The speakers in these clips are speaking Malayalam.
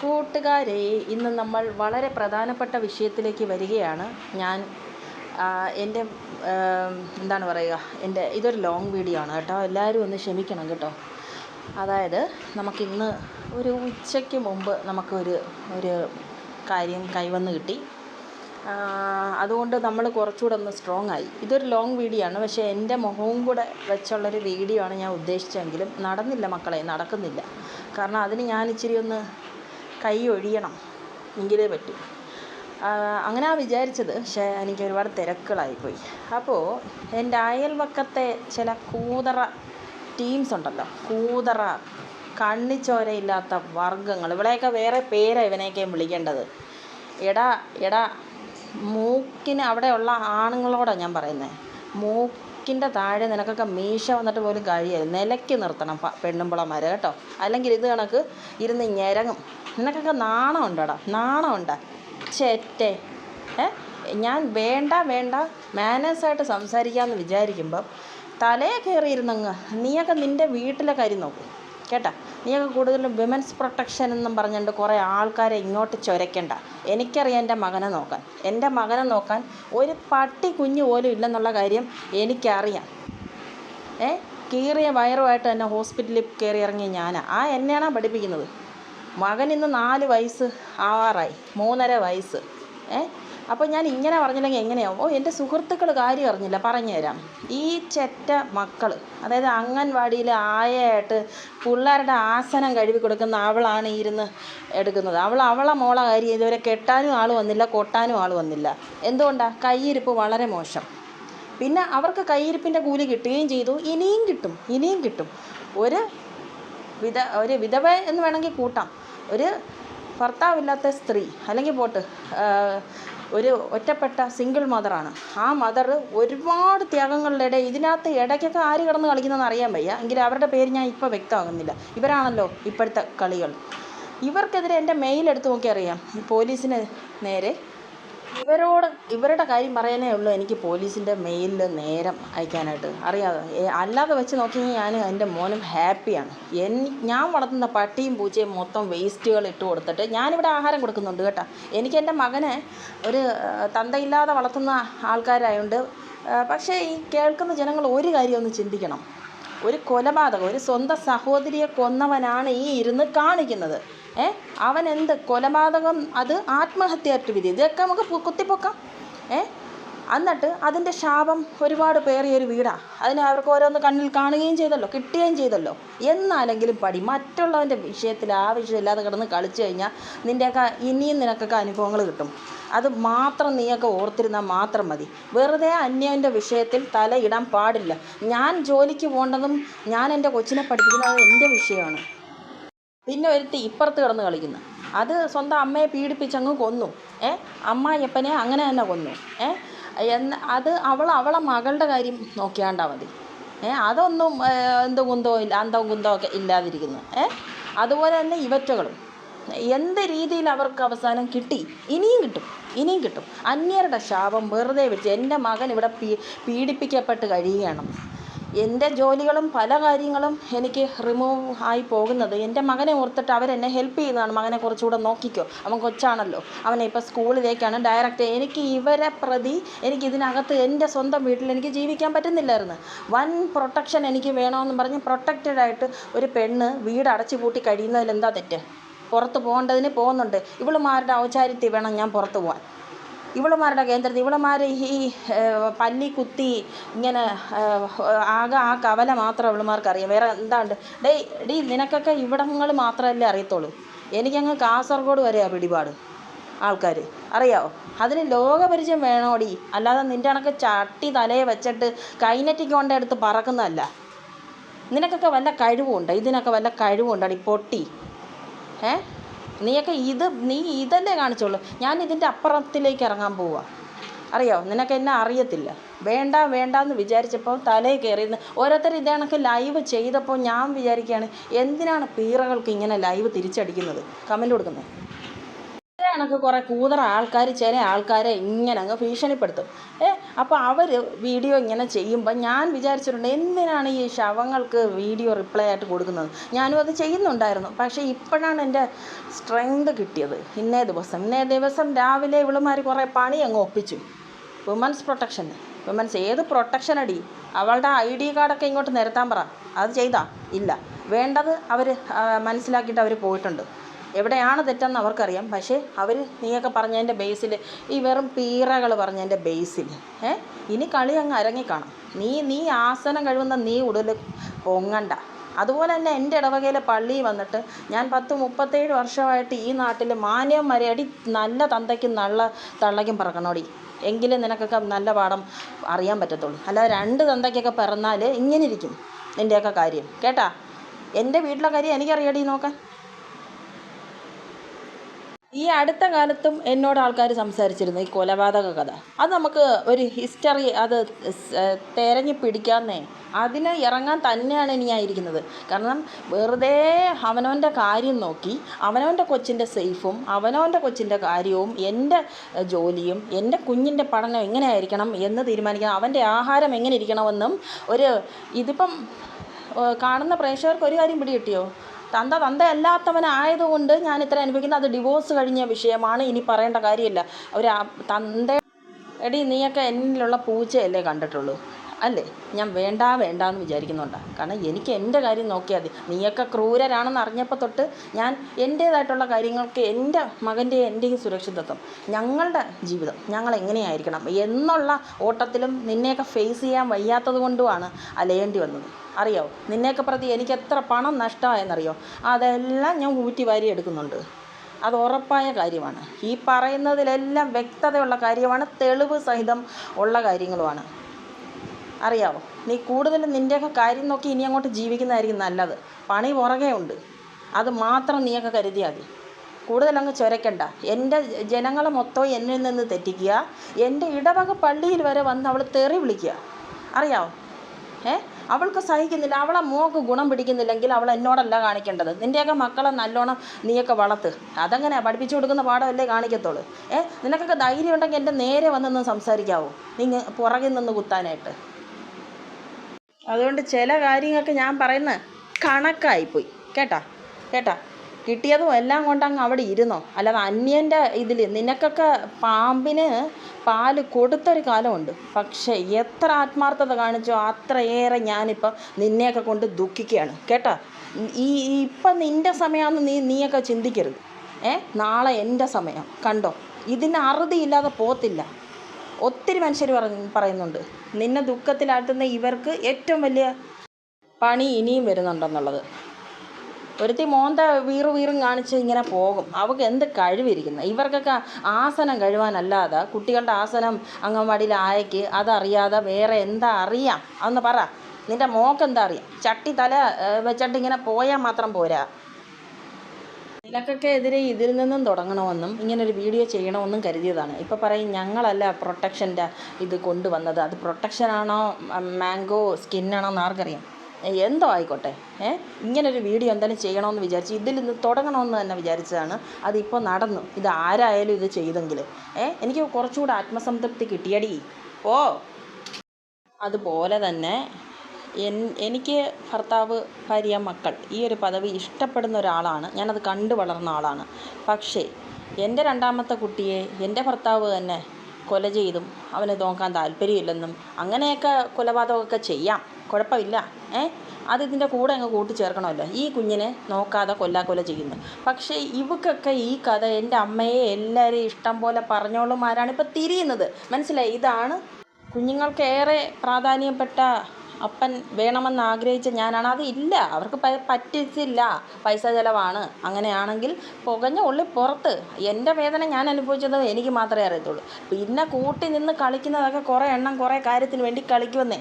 കൂട്ടുകാരെ ഇന്ന് നമ്മൾ വളരെ പ്രധാനപ്പെട്ട വിഷയത്തിലേക്ക് വരികയാണ്. ഞാൻ എന്റെ എന്താണ് പറയുക എന്റെ ഇതൊരു ലോങ് വീഡിയോ ആണ് കേട്ടോ. എല്ലാവരും ഒന്ന് ക്ഷമിക്കണം കേട്ടോ. അതായത് നമുക്കിന്ന് ഒരു ഉച്ചയ്ക്ക് മുമ്പ് നമുക്കൊരു ഒരു കാര്യം കൈവന്ന് കിട്ടി. അതുകൊണ്ട് നമ്മൾ കുറച്ചുകൂടെ ഒന്ന് സ്ട്രോങ് ആയി. ഇതൊരു ലോങ് വീഡിയോ ആണ്. പക്ഷേ എന്റെ മുഖവും കൂടെ വെച്ചുള്ളൊരു വീഡിയോ ആണ് ഞാൻ ഉദ്ദേശിച്ചെങ്കിലും നടന്നില്ല മക്കളെ നടക്കുന്നില്ല. കാരണം അതിന് ഞാൻ ഇച്ചിരി ഒന്ന് കൈ ഒഴിയണം. എങ്കിലേ പറ്റൂ. ആ, അങ്ങനെയാ വിചാരിച്ചത്. പക്ഷേ എനിക്ക് ഒരുപാട് തിരക്കുകളായിപ്പോയി അപ്പോൾ എന്റെ അയൽവക്കത്തെ ചില കൂതറ ടീംസ് ഉണ്ടല്ലോ. കൂതറ കണ്ണിച്ചോരയില്ലാത്ത വർഗങ്ങൾ. ഇവിടെയൊക്കെ വേറെ പേരാണ് ഇവനെയൊക്കെ വിളിക്കേണ്ടത്. എടാ എടാ മൂക്കിന് അവിടെയുള്ള ആണുങ്ങളോടാണ് ഞാൻ പറയുന്നത് മൂക്കിന്റെ താഴെ നിനക്കൊക്കെ മീശ വന്നിട്ട് പോലും കഴിയരുത്. നിലയ്ക്ക് നിർത്തണം പെണ്ണുമ്പളമാരെ കേട്ടോ. അല്ലെങ്കിൽ ഇത് കണക്ക് ഇരുന്ന് ഞരങ്ങും. നിനക്കൊക്കെ നാണം ഉണ്ടോടാ നാണം ഉണ്ടാ ചേറ്റേ. ഏ? ഞാൻ വേണ്ട വേണ്ട മാനേഴ്സായിട്ട് സംസാരിക്കാമെന്ന് വിചാരിക്കുമ്പം തലയെ കയറിയിരുന്നങ്ങ് നീയൊക്കെ നിന്റെ വീട്ടിലെ കാര്യം നോക്കും. കേട്ടാ? നീയൊക്കെ കൂടുതലും വിമൻസ് പ്രൊട്ടക്ഷൻ എന്നും പറഞ്ഞുകൊണ്ട് കുറേ ആൾക്കാരെ ഇങ്ങോട്ട് ചൊരയ്ക്കണ്ട. എനിക്കറിയാം എന്റെ മകനെ നോക്കാൻ. എന്റെ മകനെ നോക്കാൻ ഒരു പട്ടി കുഞ്ഞ് പോലും ഇല്ലെന്നുള്ള കാര്യം എനിക്കറിയാം. ഏ? കീറിയ വയറുമായിട്ട് തന്നെ ഹോസ്പിറ്റലിൽ കയറി ഇറങ്ങിയ ഞാൻ ആ എന്നെയാണ് പഠിപ്പിക്കുന്നത്? മകൻ ഇന്ന് നാല് വയസ്സ് ആറായി. മൂന്നര വയസ്സ്. ഏ? അപ്പോൾ ഞാൻ ഇങ്ങനെ പറഞ്ഞില്ലെങ്കിൽ എങ്ങനെയാവും ഓ എന്റെ സുഹൃത്തുക്കൾ കാര്യം അറിഞ്ഞില്ല. പറഞ്ഞുതരാം. ഈ ചെറ്റ മക്കൾ അതായത് അംഗൻവാടിയിൽ ആയയായിട്ട് പിള്ളേരുടെ ആസനം കഴുകി കൊടുക്കുന്ന അവളാണ് ഇരുന്ന് എടുക്കുന്നത്. അവൾ അവളെ മോളെ കാര്യം ഇതുവരെ കെട്ടാനും ആൾ വന്നില്ല കൊട്ടാനും ആൾ വന്നില്ല. എന്തുകൊണ്ടാണ് കയ്യിരിപ്പ് വളരെ മോശം. പിന്നെ അവർക്ക് കയ്യിരിപ്പിന്റെ കൂലി കിട്ടുകയും ചെയ്തു. ഇനിയും കിട്ടും ഇനിയും കിട്ടും. ഒരു വിധ ഒരു വിധവ എന്ന് വേണമെങ്കിൽ കൂട്ടാം. ഒരു ഭർത്താവില്ലാത്ത സ്ത്രീ അല്ലെങ്കിൽ പോട്ട് ഒരു ഒറ്റപ്പെട്ട സിംഗിൾ മദറാണ് ആ മദർ ഒരുപാട് ത്യാഗങ്ങളുടെ ഇടയിൽ ഇതിനകത്ത് ഇടയ്ക്കൊക്കെ ആര് കിടന്ന് കളിക്കുന്നതെന്ന് അറിയാൻ വയ്യ. എങ്കിലും അവരുടെ പേര് ഞാൻ ഇപ്പോൾ വ്യക്തമാകുന്നില്ല. ഇവരാണല്ലോ ഇപ്പോഴത്തെ കളികൾ. ഇവർക്കെതിരെ എന്റെ മെയിൽ എടുത്ത് നോക്കി അറിയാം പോലീസിന് നേരെ ഇവരോട് ഇവരുടെ കാര്യം പറയാനേ ഉള്ളൂ എനിക്ക് പോലീസിന്റെ മെയിലിൽ നേരം അയക്കാനായിട്ട്. അറിയാതെ അല്ലാതെ വെച്ച് നോക്കി ഞാൻ എന്റെ മോനും ഹാപ്പിയാണ്. എൻ ഞാൻ വളർത്തുന്ന പട്ടിയും പൂച്ചയും മൊത്തം വേസ്റ്റുകൾ ഇട്ട് കൊടുത്തിട്ട് ഞാനിവിടെ ആഹാരം കൊടുക്കുന്നുണ്ട് കേട്ടോ. എനിക്ക് എന്റെ മകനെ ഒരു തന്തയില്ലാതെ വളർത്തുന്ന ആൾക്കാരായതുകൊണ്ട് പക്ഷേ ഈ കേൾക്കുന്ന ജനങ്ങൾ ഒരു കാര്യം ഒന്ന് ചിന്തിക്കണം. ഒരു കൊലപാതകം ഒരു സ്വന്തം സഹോദരിയെ കൊന്നവനാണ് ഈ ഇരുന്ന് കാണിക്കുന്നത്. ഏ? അവൻ എന്ത് കൊലപാതകം? അത് ആത്മഹത്യാറ്റ് വിധി. ഇതൊക്കെ നമുക്ക് കുത്തിപ്പൊക്കാം. ഏ? എന്നിട്ട് അതിന്റെ ശാപം ഒരുപാട് പേറിയൊരു വീടാണ് അതിനെ അവർക്ക് ഓരോന്ന് കണ്ണിൽ കാണുകയും ചെയ്തല്ലോ കിട്ടുകയും ചെയ്തല്ലോ. എന്നാലെങ്കിലും പടി മറ്റുള്ളവന്റെ വിഷയത്തിൽ ആവശ്യമില്ലാതെ കിടന്ന് കളിച്ചു കഴിഞ്ഞാൽ നിന്റെയൊക്കെ ഇനിയും നിനക്കൊക്കെ അനുഭവങ്ങൾ കിട്ടും. അത് മാത്രം നീയൊക്കെ ഓർത്തിരുന്നാൽ മാത്രം മതി. വെറുതെ അന്യന്റെ വിഷയത്തിൽ തലയിടാൻ പാടില്ല. ഞാൻ ജോലിക്ക് പോകേണ്ടതും ഞാൻ എന്റെ കൊച്ചിനെ പഠിപ്പിക്കുന്നത് എന്റെ വിഷയമാണ്. പിന്നെ ഒരുത്തി ഇപ്പുറത്ത് കിടന്ന് കളിക്കുന്നു. അത് സ്വന്തം അമ്മയെ പീഡിപ്പിച്ചങ്ങ് കൊന്നു. ഏ? അമ്മായിയപ്പനെ അങ്ങനെ തന്നെ കൊന്നു. ഏ? എന്ന് അത് അവൾ അവളെ മകളുടെ കാര്യം നോക്കിയാണ്ടാ മതി. ഏ? അതൊന്നും എന്ത് കുന്തോ ഇല്ല അന്തവും കുന്തോ ഒക്കെ ഇല്ലാതിരിക്കുന്നു. ഏ? അതുപോലെ തന്നെ ഇവറ്റകളും. എന്ത് രീതിയിൽ അവർക്ക് അവസാനം കിട്ടി? ഇനിയും കിട്ടും. ഇനിയും കിട്ടും. അന്യരുടെ ശാപം വെറുതെ വിളിച്ച് എന്റെ മകൻ ഇവിടെ പീഡിപ്പിക്കപ്പെട്ട് കഴിയുകയാണ്. എന്റെ ജോലികളും പല കാര്യങ്ങളും എനിക്ക് റിമൂവ് ആയി പോകുന്നത്. എന്റെ മകനെ ഓർത്തിട്ട് അവരെന്നെ ഹെൽപ്പ് ചെയ്യുന്നതാണ്. മകനെ കുറച്ചുകൂടെ നോക്കിക്കോ. അവൻ കൊച്ചാണല്ലോ. അവനെ ഇപ്പോൾ സ്കൂളിലേക്കാണ് ഡയറക്റ്റ് എനിക്ക് ഇവരെ പ്രതി എനിക്ക് ഇതിനകത്ത് എന്റെ സ്വന്തം വീട്ടിൽ എനിക്ക് ജീവിക്കാൻ പറ്റുന്നില്ലായിരുന്നു. വൻ പ്രൊട്ടക്ഷൻ എനിക്ക് വേണമെന്ന് പറഞ്ഞ് പ്രൊട്ടക്റ്റഡ് ആയിട്ട് ഒരു പെണ്ണ് വീട് അടച്ചു പൂട്ടി കഴിയുന്നതിൽ എന്താ തെറ്റ്? പുറത്ത് പോകേണ്ടതിന് പോകുന്നുണ്ട്. ഇവളുമാരുടെ ഔചാരിത്യം വേണം ഞാൻ പുറത്ത് പോകാൻ. ഇവളുമാരുടെ കേന്ദ്രത്തിൽ ഇവളുമാർ ഈ പല്ലി കുത്തി ഇങ്ങനെ ആകെ ആ കവല മാത്രം ഇവളുമാർക്ക് അറിയാം വേറെ എന്താണ്ട്? ഡേയ് ഡീ നിനക്കൊക്കെ ഇവിടങ്ങൾ മാത്രമല്ലേ അറിയത്തുള്ളൂ? എനിക്കങ്ങ് കാസർഗോഡ് വരെയാണ് പിടിപാട്. ആൾക്കാർ അറിയാമോ അതിന് ലോകപരിചയം വേണോടി. അല്ലാതെ നിന്റെ കണക്ക് ചട്ടി തലയെ വെച്ചിട്ട് കൈനറ്റിക്ക് കൊണ്ടെടുത്ത് പറക്കുന്നതല്ല. നിനക്കൊക്കെ വല്ല കഴിവുണ്ടോ? ഇതിനൊക്കെ വല്ല കഴിവുണ്ടോടി പൊട്ടി. ഏ? നീയൊക്കെ ഇത് നീ ഇതല്ലേ കാണിച്ചോളൂ ഞാൻ ഇതിന്റെ അപ്പുറത്തിലേക്ക് ഇറങ്ങാൻ പോവാ. അറിയോ? നിനക്ക് എന്നെ അറിയത്തില്ല. വേണ്ട വേണ്ട എന്ന് വിചാരിച്ചപ്പോൾ തലയിൽ കയറിയിരുന്ന്. ഓരോരുത്തർ ഇതേ കണക്ക് ലൈവ് ചെയ്തപ്പോൾ ഞാൻ വിചാരിക്കുകയാണ് എന്തിനാണ് പീറകൾക്ക് ഇങ്ങനെ ലൈവ് തിരിച്ചടിക്കുന്നത്? കമന്റ് കൊടുക്കുന്നത് കണക്ക് കുറേ കൂതറ ആൾക്കാർ ചില ആൾക്കാരെ ഇങ്ങനെ അങ്ങ് ഭീഷണിപ്പെടുത്തും. ഏ അപ്പോൾ അവർ വീഡിയോ ഇങ്ങനെ ചെയ്യുമ്പോൾ ഞാൻ വിചാരിച്ചിട്ടുണ്ട് എന്തിനാണ് ഈ ശവങ്ങൾക്ക് വീഡിയോ റിപ്ലൈ ആയിട്ട് കൊടുക്കുന്നത്? ഞാനും അത് ചെയ്യുന്നുണ്ടായിരുന്നു. പക്ഷേ ഇപ്പോഴാണ് എന്റെ സ്ട്രെങ്ത് കിട്ടിയത്. ഇന്നേ ദിവസം ഇന്നേ ദിവസം രാവിലെ ഇവളുമാർ കുറേ പണി അങ്ങ് ഒപ്പിച്ചു. Women's protection. വുമൻസ് ഏത് പ്രൊട്ടക്ഷൻ അടി? അവളുടെ ഐ ഡി കാർഡൊക്കെ ഇങ്ങോട്ട് നിരത്താൻ പറ. അത് ചെയ്താ? ഇല്ല. വേണ്ടത് അവർ മനസ്സിലാക്കിയിട്ട് അവർ പോയിട്ടുണ്ട്. എവിടെയാണ് തെറ്റെന്ന് അവർക്കറിയാം. പക്ഷേ അവർ നീയൊക്കെ പറഞ്ഞതിന്റെ ബേസിൽ ഈ വെറും പീറകൾ പറഞ്ഞതിന്റെ ബേസിൽ ഏ? ഇനി കളി അങ്ങ് അരങ്ങിക്കാണും. നീ നീ ആസനം കഴിവുന്ന നീ ഉടൽ പൊങ്ങണ്ട. അതുപോലെ തന്നെ എന്റെ ഇടവകയിലെ പള്ളി വന്നിട്ട് ഞാൻ പത്ത് മുപ്പത്തേഴ് വർഷമായിട്ട് ഈ നാട്ടിൽ മാന്യം മര്യാദി നല്ല തന്തയ്ക്കും നല്ല തള്ളയ്ക്കും പറക്കണോടി. എങ്കിലും നിനക്കൊക്കെ നല്ല പാഠം അറിയാൻ പറ്റത്തുള്ളൂ. അല്ലാതെ രണ്ട് തന്തയ്ക്കൊക്കെ പിറന്നാൽ ഇങ്ങനെ ഇരിക്കും. നിന്റെയൊക്കെ കാര്യം. കേട്ടാ? എന്റെ വീട്ടിലെ കാര്യം എനിക്കറിയാടി നോക്കാൻ. ഈ അടുത്ത കാലത്തും എന്നോട് ആൾക്കാർ സംസാരിച്ചിരുന്നു ഈ കൊലപാതക കഥ. അത് നമുക്ക് ഒരു ഹിസ്റ്ററി അത് തെരഞ്ഞു പിടിക്കാന്നേ. അതിന് ഇറങ്ങാൻ തന്നെയാണ് ഇനി ആയിരിക്കുന്നത്. കാരണം വെറുതെ അവനവന്റെ കാര്യം നോക്കി അവനവന്റെ കൊച്ചിന്റെ സേഫും അവനവന്റെ കൊച്ചിന്റെ കാര്യവും എന്റെ ജോലിയും എന്റെ കുഞ്ഞിന്റെ പഠനം എങ്ങനെയായിരിക്കണം എന്ന് തീരുമാനിക്കണം അവന്റെ ആഹാരം എങ്ങനെ ഇരിക്കണമെന്നും ഒരു ഇതിപ്പം കാണുന്ന പ്രേക്ഷകർക്ക് ഒരു കാര്യം പിടികിട്ടിയോ? തന്ത തന്തയല്ലാത്തവനായതുകൊണ്ട് ഞാൻ ഇത്ര അനുഭവിക്കുന്നത്. അത് ഡിവോഴ്സ് കഴിഞ്ഞ വിഷയമാണ്. ഇനി പറയേണ്ട കാര്യമില്ല. അവർ തന്ത എടി നീയൊക്കെ എന്നിലുള്ള പൂച്ചയല്ലേ കണ്ടിട്ടുള്ളൂ? അല്ലേ? ഞാൻ വേണ്ട വേണ്ട എന്ന് വിചാരിക്കുന്നുണ്ടാണ് കാരണം എനിക്ക് എന്റെ കാര്യം നോക്കിയാൽ മതി. നീയൊക്കെ ക്രൂരരാണെന്ന് അറിഞ്ഞപ്പോൾ തൊട്ട് ഞാൻ എന്റേതായിട്ടുള്ള കാര്യങ്ങൾക്ക് എന്റെ മകന്റെ എന്റെയും സുരക്ഷിതത്വം. ഞങ്ങളുടെ ജീവിതം. ഞങ്ങൾ എങ്ങനെയായിരിക്കണം? എന്നുള്ള ഓട്ടത്തിലും നിന്നെയൊക്കെ ഫേസ് ചെയ്യാൻ വയ്യാത്തത് കൊണ്ടുമാണ് അലയേണ്ടി വന്നത്. അറിയാമോ നിന്നെയൊക്കെ പ്രതി എനിക്ക് എത്ര പണം നഷ്ടമായെന്നറിയോ? അതെല്ലാം ഞാൻ ഊറ്റി വാരി എടുക്കുന്നുണ്ട്. അത് ഉറപ്പായ കാര്യമാണ്. ഈ പറയുന്നതിലെല്ലാം വ്യക്തതയുള്ള കാര്യമാണ് തെളിവ് സഹിതം ഉള്ള കാര്യങ്ങളുമാണ്. അറിയാവോ? നീ കൂടുതലും നിന്റെയൊക്കെ കാര്യം നോക്കി ഇനി അങ്ങോട്ട് ജീവിക്കുന്നതായിരിക്കും നല്ലത്. പണി പുറകെ ഉണ്ട്. അത് മാത്രം നീയൊക്കെ കരുതിയാൽ മതി. കൂടുതലങ്ങ് ചുരക്കണ്ട. എന്റെ ജനങ്ങളെ മൊത്തം എന്നിൽ നിന്ന് തെറ്റിക്കുക. എന്റെ ഇടവക പള്ളിയിൽ വരെ വന്ന് അവൾ തെറി വിളിക്കുക. അറിയാവോ? ഏ? അവൾക്ക് സഹിക്കുന്നില്ല അവളെ മോക്ക് ഗുണം പിടിക്കുന്നില്ലെങ്കിൽ അവൾ എന്നോടല്ല കാണിക്കേണ്ടത്. നിന്റെയൊക്കെ മക്കളെ നല്ലോണം നീയൊക്കെ വളർത്ത്. അതങ്ങനെ പഠിപ്പിച്ചു കൊടുക്കുന്ന പാഠമല്ലേ കാണിക്കത്തുള്ളൂ. ഏ നിനക്കൊക്കെ ധൈര്യം ഉണ്ടെങ്കിൽ എന്റെ നേരെ വന്നൊന്ന് സംസാരിക്കാവോ. നീ പുറകിൽ നിന്ന് കുത്താനായിട്ട്. അതുകൊണ്ട് ചില കാര്യങ്ങൾക്ക് ഞാൻ പറയുന്നത് കണക്കായിപ്പോയി. കേട്ടാ? കേട്ടാ? കിട്ടിയതും എല്ലാം കൊണ്ടങ്ങ് അവിടെ ഇരുന്നോ? അല്ലാതെ അന്യന്റെ ഇതിൽ നിനക്കൊക്കെ പാമ്പിന് പാൽ കൊടുത്തൊരു കാലമുണ്ട്. പക്ഷേ എത്ര ആത്മാർത്ഥത കാണിച്ചോ അത്രയേറെ ഞാനിപ്പോൾ നിന്നെയൊക്കെ കൊണ്ട് ദുഃഖിക്കുകയാണ്. കേട്ടോ? ഈ ഇപ്പം നിന്റെ സമയമാണെന്ന് നീ നീയൊക്കെ ചിന്തിക്കരുത്. ഏ? നാളെ എന്റെ സമയം. കണ്ടോ? ഇതിന് അറുതിയില്ലാതെ പോത്തില്ല ഒത്തിരി മനുഷ്യർ പറഞ്ഞ് പറയുന്നുണ്ട്. നിന്നെ ദുഃഖത്തിലാഴ്ത്തുന്ന ഇവർക്ക് ഏറ്റവും വലിയ പണി ഇനിയും വരുന്നുണ്ടെന്നുള്ളത്. ഒരുത്തി മോന്ത വീറു വീറും കാണിച്ച് ഇങ്ങനെ പോകും. അവൾക്ക് എന്ത് കഴിവിരിക്കുന്നു? ഇവർക്കൊക്കെ ആസനം കഴിവാനല്ലാതെ കുട്ടികളുടെ ആസനം അംഗൻവാടിയിൽ ആയക്ക് അതറിയാതെ വേറെ എന്താ അറിയാം? അതൊന്ന് പറ. നിന്റെ മോക്ക് എന്താ അറിയാം? ചട്ടി തല വെച്ചിട്ട് ഇങ്ങനെ പോയാൽ മാത്രം പോരാ. നിനക്കൊക്കെ എതിരെ ഇതിൽ നിന്നും തുടങ്ങണമെന്നും ഇങ്ങനൊരു വീഡിയോ ചെയ്യണമെന്നും കരുതിയതാണ്. ഇപ്പോൾ പറയും ഞങ്ങളല്ല പ്രൊട്ടക്ഷന്റെ ഇത് കൊണ്ടുവന്നത്. അത് പ്രൊട്ടക്ഷനാണോ മാംഗോ സ്കിന്നാണോ എന്ന് ആർക്കറിയാം. എന്തോ ആയിക്കോട്ടെ. ഏ? ഇങ്ങനൊരു വീഡിയോ എന്തായാലും ചെയ്യണമെന്ന് വിചാരിച്ച് ഇതിൽ നിന്ന് തുടങ്ങണമെന്ന് തന്നെ വിചാരിച്ചതാണ്. അതിപ്പോൾ നടന്നു. ഇത് ആരായാലും ഇത് ചെയ്തെങ്കിൽ. ഏ? എനിക്ക് കുറച്ചുകൂടെ ആത്മസംതൃപ്തി കിട്ടിയടി. ഓ. അതുപോലെ തന്നെ എൻ എനിക്ക് ഭർത്താവ് ഭാര്യ മക്കൾ ഈ ഒരു പദവി ഇഷ്ടപ്പെടുന്ന ഒരാളാണ്. ഞാനത് കണ്ടു വളർന്ന ആളാണ്. പക്ഷേ എന്റെ രണ്ടാമത്തെ കുട്ടിയെ എന്റെ ഭർത്താവ് തന്നെ കൊല ചെയ്തും അവനെ നോക്കാൻ താല്പര്യമില്ലെന്നും അങ്ങനെയൊക്കെ കൊലപാതകമൊക്കെ ചെയ്യാം. കുഴപ്പമില്ല. ഏ? അത് ഇതിന്റെ കൂടെ അങ്ങ് കൂട്ടിച്ചേർക്കണമല്ലോ ഈ കുഞ്ഞിനെ നോക്കാതെ കൊല്ലാക്കൊല ചെയ്യുന്നു. പക്ഷേ ഇവക്കൊക്കെ ഈ കഥ എന്റെ അമ്മയെ എല്ലാവരെയും ഇഷ്ടം പോലെ പറഞ്ഞോളുമാരാണ് ഇപ്പോൾ തിരിയുന്നത്. മനസ്സിലായി? ഇതാണ് കുഞ്ഞുങ്ങൾക്കേറെ പ്രാധാന്യപ്പെട്ട അപ്പൻ വേണമെന്ന് ആഗ്രഹിച്ച ഞാനാണ്. അത് ഇല്ല. അവർക്ക് പറ്റിച്ചില്ല. പൈസ ചിലവാണ്. അങ്ങനെയാണെങ്കിൽ പുകഞ്ഞ ഉള്ളി പുറത്ത്. എന്റെ വേദന ഞാൻ അനുഭവിച്ചത് എനിക്ക് മാത്രമേ അറിയത്തുള്ളൂ. പിന്നെ കൂട്ടി നിന്ന് കളിക്കുന്നതൊക്കെ കുറേ എണ്ണം കുറേ കാര്യത്തിന് വേണ്ടി കളിക്കുമെന്നേ.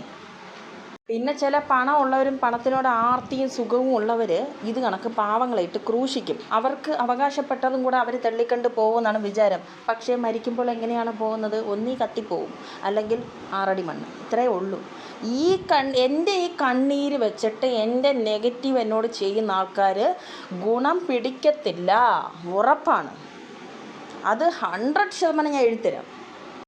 പിന്നെ ചില പണമുള്ളവരും പണത്തിനോട് ആർത്തിയും സുഖവും ഉള്ളവർ ഇത് കണക്ക് പാവങ്ങളായിട്ട് ക്രൂശിക്കും. അവർക്ക് അവകാശപ്പെട്ടതും കൂടെ അവർ തള്ളിക്കണ്ട് പോകുമെന്നാണ് വിചാരം. പക്ഷേ മരിക്കുമ്പോൾ എങ്ങനെയാണ് പോകുന്നത്? ഒന്നീ കത്തിപ്പോവും. അല്ലെങ്കിൽ ആറടി മണ്ണ്. ഇത്രയേ ഉള്ളൂ. ഈ കൺ എന്റെ ഈ കണ്ണീര് വെച്ചിട്ട് എന്റെ നെഗറ്റീവ് എന്നോട് ചെയ്യുന്ന ആൾക്കാർ ഗുണം പിടിക്കത്തില്ല. ഉറപ്പാണ്. അത് ഹൺഡ്രഡ് ശതമാനം ഞാൻ എഴുതിത്തരാം.